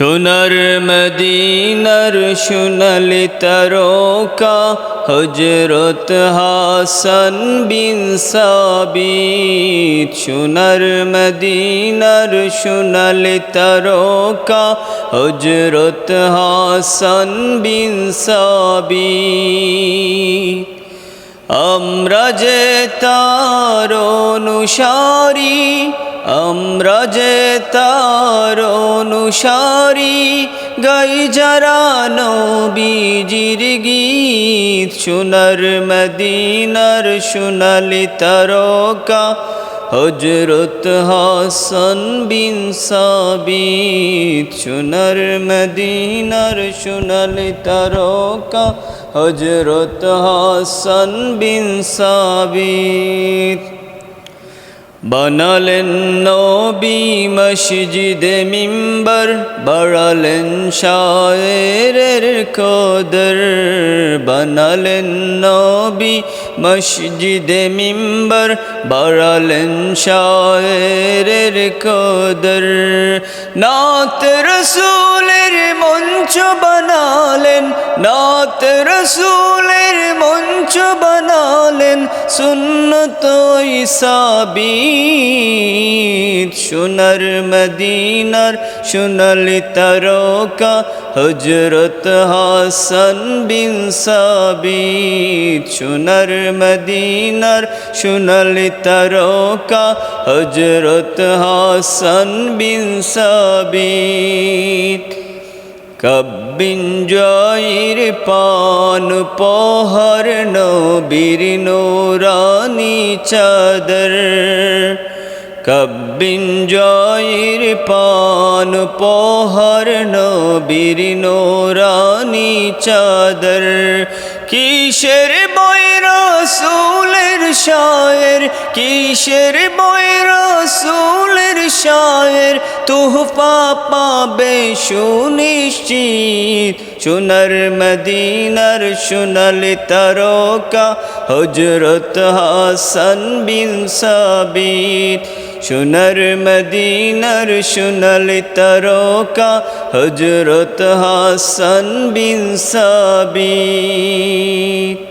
সোনার মদিনার সোনালি তারকা হজরত হাসান বিন সাবিত। সোনার মদিনার সোনালি তারকা হজরত হাসান বিন সাবিত। আমরা যে তার অনুসারী আমরা যে তার অনুসারী, গাই যারা নবীজির গীত, সোনার মদিনার সোনালি তারকা হজরত হাসান বিন সাবিত, সোনার মদিনার সোনালি তারকা হজরত হাসান বিন সাবিত। বানালেন নবী মসজিদে মিম্বর বাড়ালেন শায়েরের কদর বানালেন নবী মসজিদে মিম্বর বাড়ালেন শায়েরের কদর নাত রসুলের মঞ্চ বানালেন নাত রসুলের মঞ্চ বানালেন, সুন্নত সাবিত সোনার মদিনার সোনালি তারকা হজরত হাসান বিন সাবিত। সোনার মদিনার সোনালি তারকা হজরত হাসান বিন সাবিত। কব্বিন জয়ের পান, পহর নবীর নোরানি চাদর। কব্বিন জয়ের পান, পহর নবীর নোরানি চাদর। কিসের বৈরা সুলের শায়ের, কিসের বৈরা সুলের শায়ের? তুহফা পাবে সুনিশ্চিত। সোনার মদিনার সোনালি তারকা হজরত হাসান বিন সাবিত। সোনার মদিনার সোনালি তারকা হজরত হাসান বিন সাবিত।